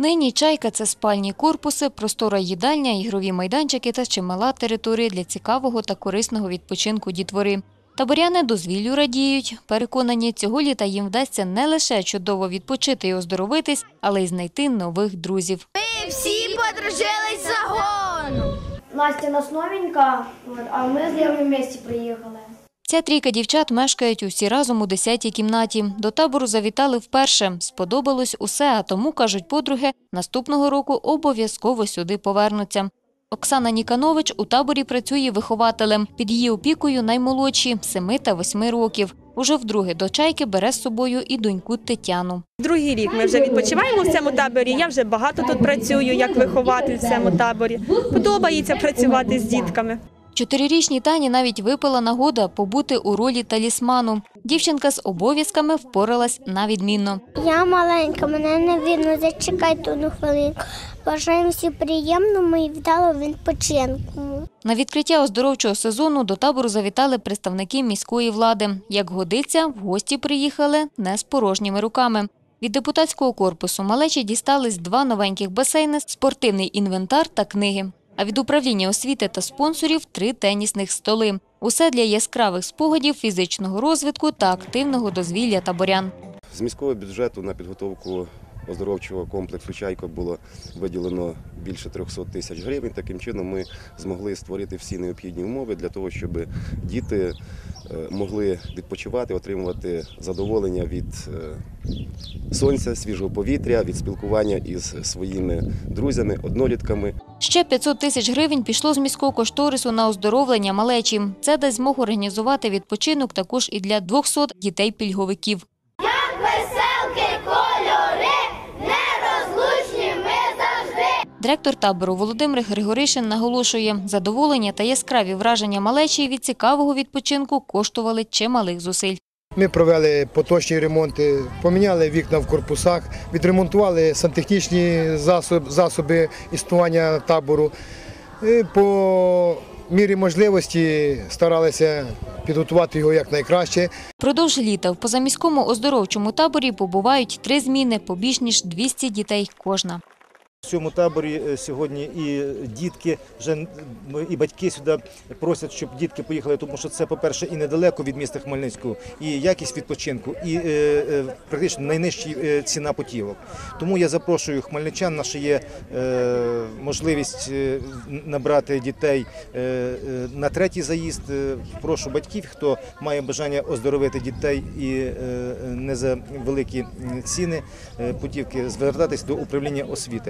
Нині чайка це спальні корпуси, простора їдальня, ігрові майданчики та чимала територія для цікавого та корисного відпочинку дітвори. Таборяни дозвіллю радіють. Переконані, цього літа їм вдасться не лише чудово відпочити і оздоровитись, але й знайти нових друзів. Ми всі подружились за гону. Настя у нас новенька, а ми з Лєвою вместе приїхали. Ця трійка дівчат мешкають усі разом у 10-й кімнаті. До табору завітали вперше. Сподобалось усе, а тому, кажуть подруги, наступного року обов'язково сюди повернуться. Оксана Ніканович у таборі працює вихователем. Під її опікою наймолодші – 7 та 8 років. Уже вдруге до чайки бере з собою і доньку Тетяну. Другий рік ми вже відпочиваємо в цьому таборі. Я вже багато тут працюю як вихователь в цьому таборі. Подобається працювати з дітками. Чотирирічній Тані навіть випала нагода побути у ролі талісману. Дівчинка з обов'язками впоралась на відмінно. Я маленька, мене не видно, зачекайте одну хвилинку. Бажаємо всім приємного і вдалого відпочинку. На відкриття оздоровчого сезону до табору завітали представники міської влади. Як годиться, в гості приїхали не з порожніми руками. Від депутатського корпусу малечі дістались два новеньких басейни, спортивний інвентар та книги. А від управління освіти та спонсорів три тенісних столи. Усе для яскравих спогадів, фізичного розвитку та активного дозвілля таборян. З міського бюджету на підготовку оздоровчого комплексу «Чайка» було виділено більше 300 тисяч гривень. Таким чином ми змогли створити всі необхідні умови для того, щоб діти могли відпочивати, отримувати задоволення від е, сонця, свіжого повітря, від спілкування із своїми друзями, однолітками. Ще 500 тисяч гривень пішло з міського кошторису на оздоровлення малечі. Це дасть змогу організувати відпочинок також і для 200 дітей-пільговиків. Директор табору Володимир Григоришин наголошує, задоволення та яскраві враження малечі від цікавого відпочинку коштували чималих зусиль. Ми провели поточні ремонти, поміняли вікна в корпусах, відремонтували сантехнічні засоби, засоби існування табору. І по мірі можливості старалися підготувати його якнайкраще. Продовж літа в позаміському оздоровчому таборі побувають три зміни по більш ніж 200 дітей кожна. В цьому таборі е, сьогодні і дітки, вже і батьки сюди просять, щоб дітки поїхали, тому що це, по-перше, і недалеко від міста Хмельницького, і якість відпочинку, і е, е, практично найнижча е, ціна путівок. Тому я запрошую хмельничан, наша є е, можливість набрати дітей е, на третій заїзд. Прошу батьків, хто має бажання оздоровити дітей і е, не за великі ціни путівки, звертатись до управління освіти.